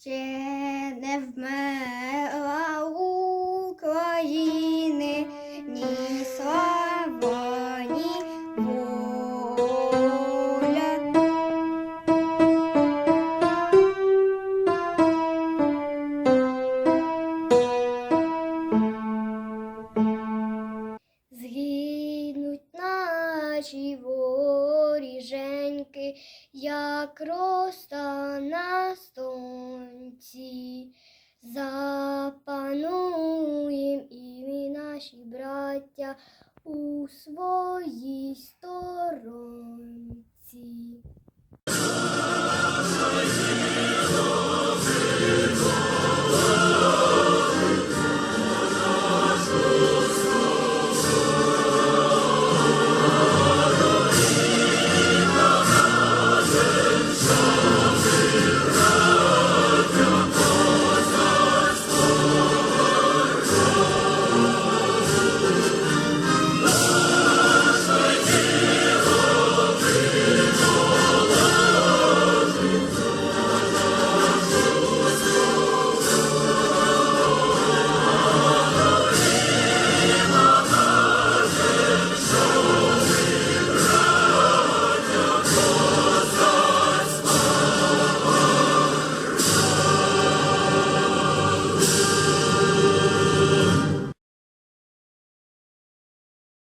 ще не вмерла України, ні слава, ні воля. Згинуть наші воріженьки, як роста на браття у своїй